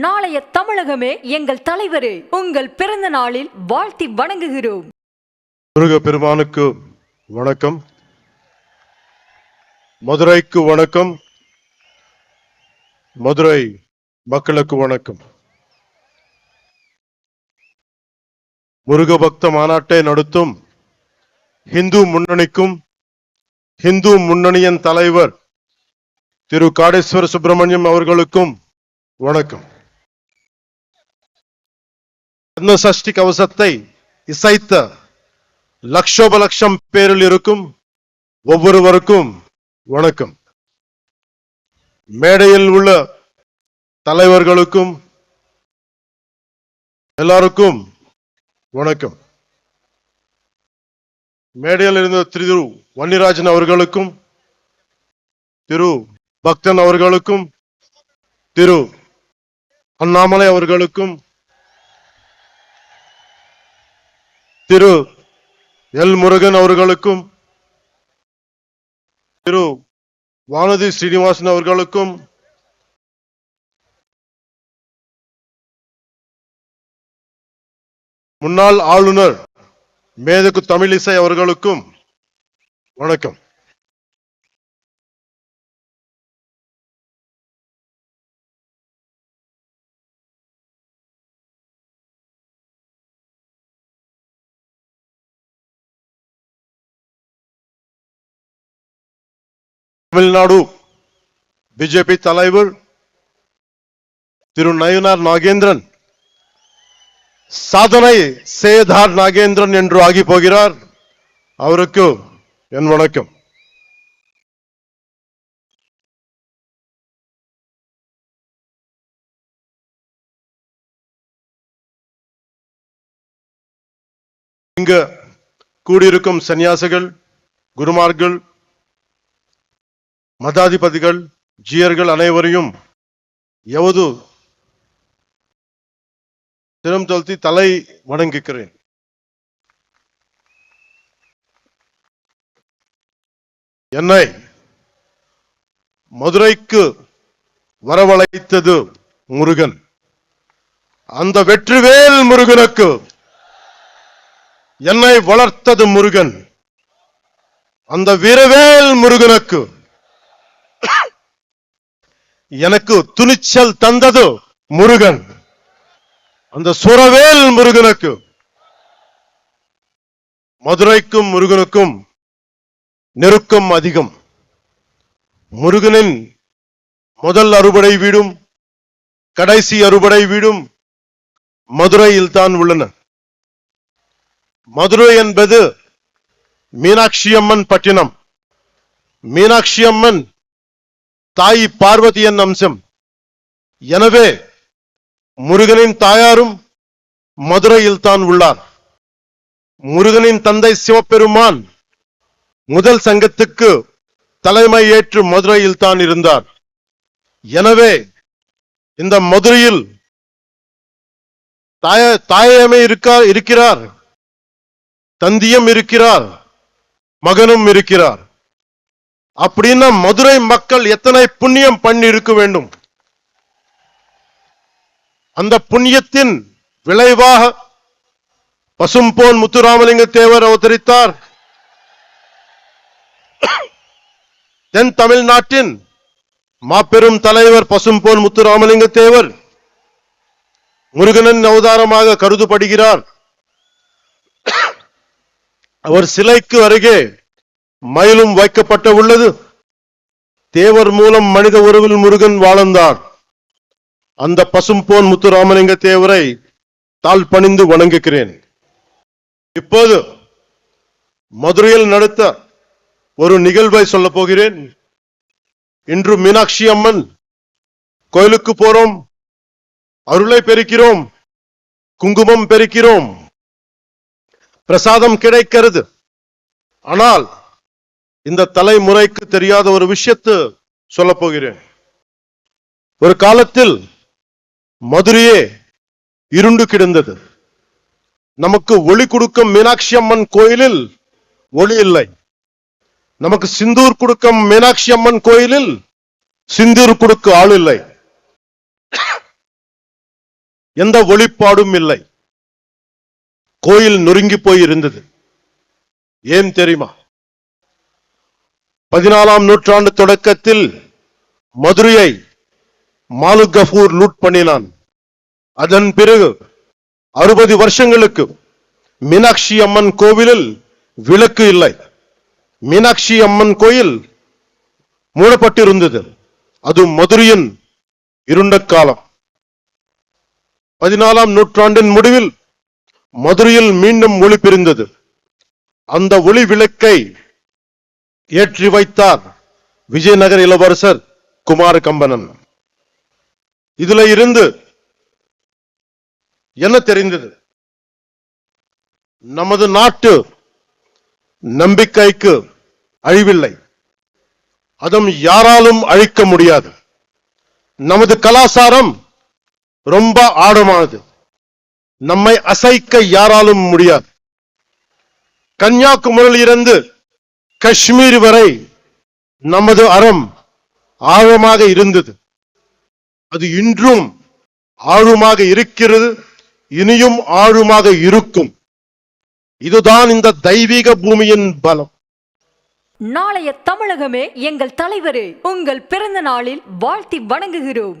நாளைய தமிழகமே எங்கள் தலைவரே உங்கள் பிறந்த நாளில் வாழ்த்தி வணங்குகிறோம். முருக பெருமானுக்கு வணக்கம். மதுரைக்கு வணக்கம். மதுரை மக்களுக்கு வணக்கம். முருக பக்த மாநாட்டை நடத்தும் இந்து முன்னணிக்கும் இந்து முன்னணியின் தலைவர் திரு. காடேஸ்வர சுப்பிரமணியம் அவர்களுக்கும் வணக்கம். ரத்ன கவசத்தை இசைத்த லட்சோப லட்சம் பேரில் இருக்கும் ஒவ்வொருவருக்கும் வணக்கம். மேடையில் உள்ள தலைவர்களுக்கும் எல்லாருக்கும் வணக்கம். மேடையில் இருந்த திரு வன்னிராஜன் அவர்களுக்கும் திரு பக்தன் அவர்களுக்கும் திரு அண்ணாமலை அவர்களுக்கும் திரு எல் முருகன் அவர்களுக்கும் திரு வானதி ஸ்ரீனிவாசன் அவர்களுக்கும் முன்னாள் ஆளுநர் மேதகு தமிழிசை அவர்களுக்கும் வணக்கம். தமிழ்நாடு பிஜேபி தலைவர் திரு நயனார் நாகேந்திரன் சாதனை சேதார் நாகேந்திரன் என்று ஆகி போகிறார். அவருக்கு என் வணக்கம். இங்கு கூடியிருக்கும் சன்னியாசிகள் குருமார்கள் மதாதிபதிகள் ஜியர்கள் அனைவரையும் எவது திறம் தொல்த்தி தலை வணங்குகிறேன். என்னை மதுரைக்கு வரவழைத்தது முருகன். அந்த வெற்றிவேல் முருகனுக்கு என்னை வளர்த்தது முருகன். அந்த வீரவேல் முருகனுக்கு எனக்கு துணிச்சல் தந்தது முருகன். அந்த சுரவேல் முருகனுக்கு. மதுரைக்கும் முருகனுக்கும் நெருக்கம் அதிகம். முருகனின் முதல் அறுபடை வீடும் கடைசி அறுபடை வீடும் மதுரையில் தான் உள்ளன. மதுரை என்பது மீனாட்சி அம்மன் பட்டினம். மீனாட்சி அம்மன் தாய் பார்வதியின் அம்சம். எனவே முருகனின் தாயாரும் மதுரையில் தான் உள்ளார். முருகனின் தந்தை சிவபெருமான் முதல் சங்கத்துக்கு தலைமை ஏற்று மதுரையில் தான் இருந்தார். எனவே இந்த மதுரையில் தாய தாயமே இருக்கார் இருக்கிறார். தந்தியம் இருக்கிறார். மகனும் இருக்கிறார். அப்படின்னா மதுரை மக்கள் எத்தனை புண்ணியம் பண்ணி இருக்க வேண்டும்? அந்த புண்ணியத்தின் விளைவாக பசும்போன் முத்துராமலிங்க தேவர் அவதரித்தார். தென் தமிழ்நாட்டின் மாபெரும் தலைவர் பசும்போன் முத்துராமலிங்க தேவர் முருகனின் அவதாரமாக கருதப்படுகிறார். அவர் சிலைக்கு அருகே மயிலும் வைக்கப்பட்ட உள்ளது. தேவர் மூலம் மனித உறவில் முருகன் வாழ்ந்தார். அந்த பசும்போன் முத்துராமலிங்க தேவரை தாழ் பணிந்து வணங்குகிறேன். இப்போது மதுரையில் நடத்த ஒரு நிகழ்வை சொல்ல போகிறேன். இன்று மீனாட்சி அம்மன் கோயிலுக்கு போறோம். அருளை பெருக்கிறோம் குங்குமம் பெருக்கிறோம் பிரசாதம் கிடைக்கிறது. ஆனால் இந்த தலைமுறைக்கு தெரியாத ஒரு விஷயத்தை சொல்ல போகிறேன். ஒரு காலத்தில் மதுரையே இருண்டு கிடந்தது. நமக்கு ஒளி கொடுக்கும் மீனாட்சி அம்மன் கோயிலில் ஒளி இல்லை. நமக்கு சிந்தூர் கொடுக்கும் மீனாட்சி அம்மன் கோயிலில் சிந்தூர் கொடுக்க ஆள் இல்லை. எந்த ஒளிப்பாடும் இல்லை. கோயில் நொறுங்கி போய் இருந்தது ஏன் தெரியுமா? பதினாலாம் நூற்றாண்டு தொடக்கத்தில் மதுரையை மாலு கஃபூர் லூட் பண்ணினான். அதன் பிறகு அறுபது வருஷங்களுக்கு மீனாட்சி அம்மன் கோவிலில் விளக்கு இல்லை. மீனாட்சி அம்மன் கோயில் மூடப்பட்டிருந்தது. அது மதுரையின் இருண்ட காலம். பதினாலாம் நூற்றாண்டின் முடிவில் மதுரையில் மீண்டும் ஒளி பிரிந்தது. அந்த ஒளி விளக்கை ஏற்றி வைத்தார். விஜயநகர் இளவரசர் குமார கம்பனன் இதுல இருந்து என்ன தெரிந்தது? நமது நாட்டு நம்பிக்கைக்கு அழிவில்லை. அதும் யாராலும் அழிக்க முடியாது. நமது கலாச்சாரம் ரொம்ப ஆழமானது. நம்மை அசைக்க யாராலும் முடியாது. கன்னியாகுமரியிலிருந்து காஷ்மீர் வரை நமது அறம் ஆழமாக இருந்தது. அது இன்றும் ஆழமாக இருக்கிறது இனியும் ஆழமாக இருக்கும். இதுதான் இந்த தெய்வீக பூமியின் பலம். நாளைய தமிழகமே எங்கள் தலைவரே உங்கள் பிறந்த நாளில் வாழ்த்தி வணங்குகிறோம்.